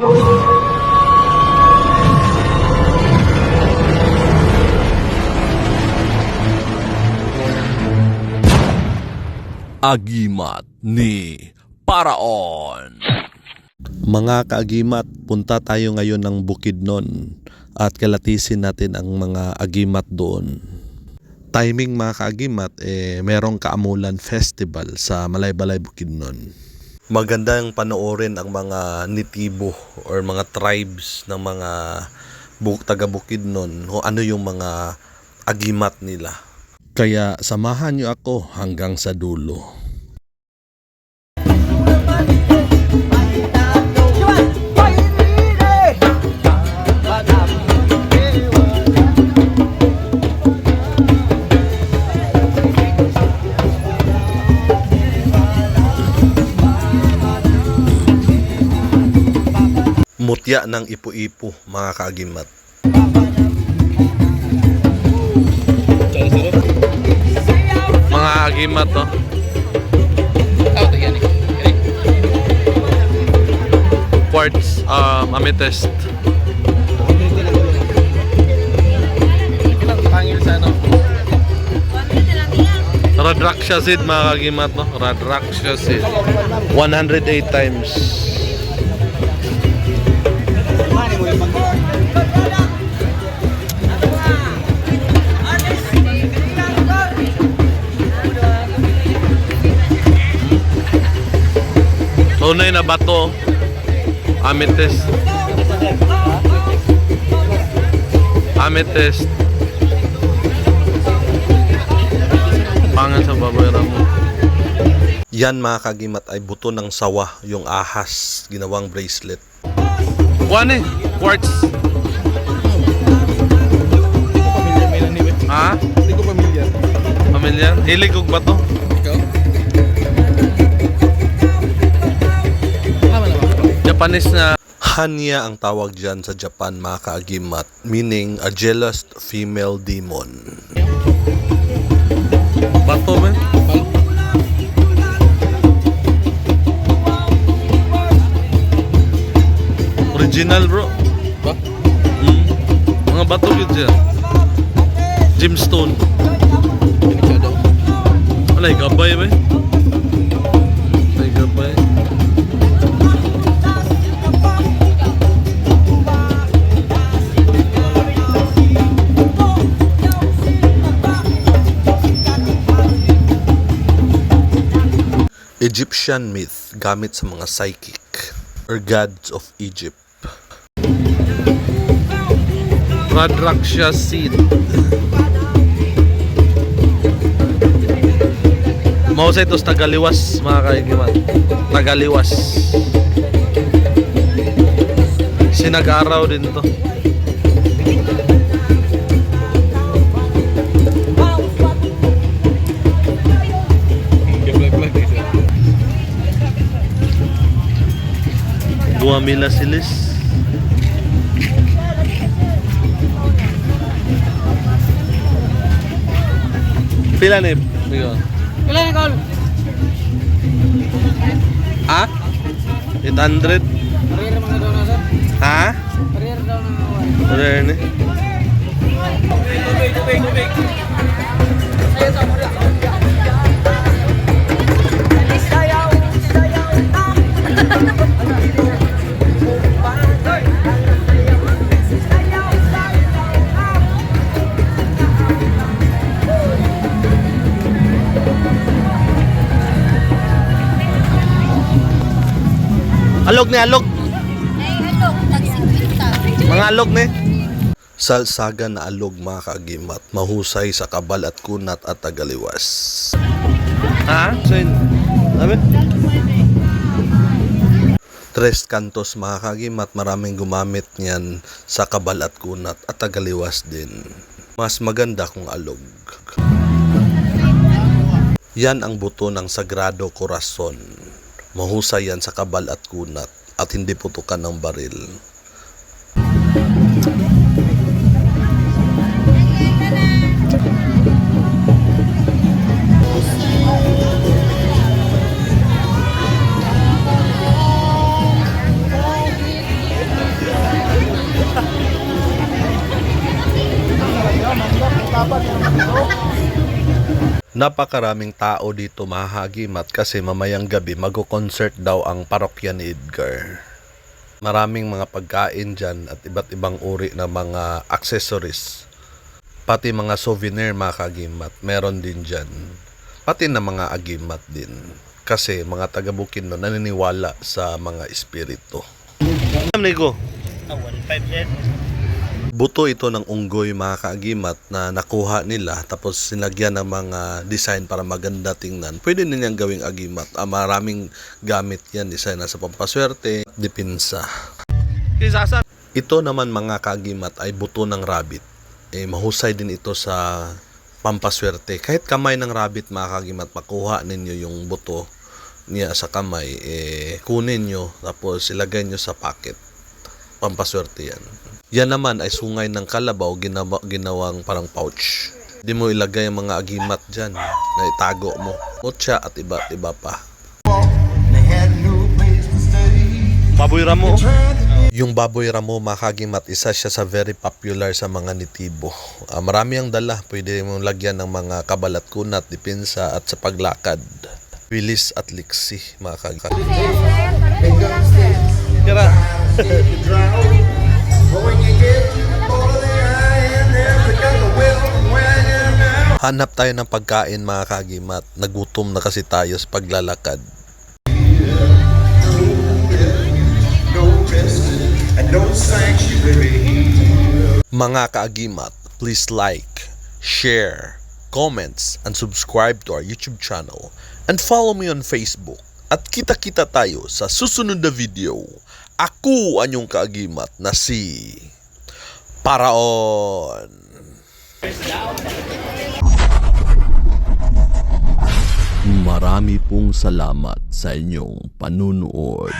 Agimat ni Paraon. Mga kaagimat, punta tayo ngayon ng Bukidnon at kalatisin natin ang mga agimat doon. Timing mga kaagimat, eh, merong Kaamulan Festival sa Malaybalay, Bukidnon. Maganda yung panoorin ang mga nitibo or mga tribes ng mga bu- taga Bukidnon o ano yung mga agimat nila. Kaya samahan niyo ako hanggang sa dulo. Mutya ng ipo-ipo mga kaagimat. Mga agimat to. Quartz, um, amethyst. Radraksha seed mga kagimat no? Radraksha seed. 108 times. Tunay na bato. Amethyst. Amethyst. Pangan sa babayaran mo. Yan mga kagimat ay buto ng sawa, yung ahas, ginawang bracelet. Kuan eh. Quartz. Ha? Hindi ko pamilyar. Pamilyar? Hilig kog bato. Ikaw? Japanese na Hanya ang tawag dyan sa Japan mga kaagimat, meaning a jealous female demon. bato man. Original bro. Ba? Mm. Mga bato yun dyan. Gemstone. Alay, gabay ba? Alay, gabay. Egyptian myth gamit sa mga psychic or gods of Egypt. Radraksha seed. Mahusay ito sa Tagaliwas, mga kaigiman. Tagaliwas. Sinag-araw din to. Gablag-lag eh. Dua mila silis. Pila ni? Bigo. Kailan na call? Ha? 800? Career mga daw na sir. Ha? Career daw na mga Ano ni? Alog ni alog. Ay, ano, tagsikwita. Mga alog ni. Salsaga na alog mga kaagimat, mahusay sa kabal at kunat at tagaliwas. Ha? Saan? Sabi? Tres kantos mga kagimat, maraming gumamit niyan sa kabal at kunat at tagaliwas din. Mas maganda kung alog. Yan ang buto ng Sagrado Corazon. Mahusay yan sa kabal at kunat at hindi putukan ng baril. Napakaraming tao dito mahahagimat kasi mamayang gabi mag-concert daw ang parokya ni Edgar. Maraming mga pagkain dyan at iba't ibang uri ng mga accessories. Pati mga souvenir mga kagimat, meron din dyan. Pati na mga agimat din. Kasi mga taga Bukidnon naniniwala sa mga espiritu. Ano ko? Buto ito ng unggoy mga kaagimat na nakuha nila tapos sinagyan ng mga design para maganda tingnan. Pwede nilang gawing agimat. Ah, maraming gamit yan. Isa na sa pampaswerte, dipinsa. Ito naman mga kagimat ay buto ng rabbit. Eh, mahusay din ito sa pampaswerte. Kahit kamay ng rabbit mga kagimat, makuha ninyo yung buto niya sa kamay, eh, kunin nyo tapos ilagay nyo sa pocket. Pampaswerte yan. Yan naman ay sungay ng kalabaw ginawa, ginawang parang pouch. Di mo ilagay ang mga agimat dyan na itago mo. Mutya at iba iba pa. Baboy ramo. Yung baboy ramo makagimat, isa siya sa very popular sa mga nitibo. Ah, marami ang dala. Pwede mong lagyan ng mga kabalat kunat, dipinsa at sa paglakad. Wilis at liksi mga kagimat. Kira. Hanap tayo ng pagkain mga kagimat. Nagutom na kasi tayo sa paglalakad. Mga kaagimat, please like, share, comments, and subscribe to our YouTube channel and follow me on Facebook. At kita-kita tayo sa susunod na video. Ako ang iyong kaagimat na si Paraon. Marami pong salamat sa inyong panunood.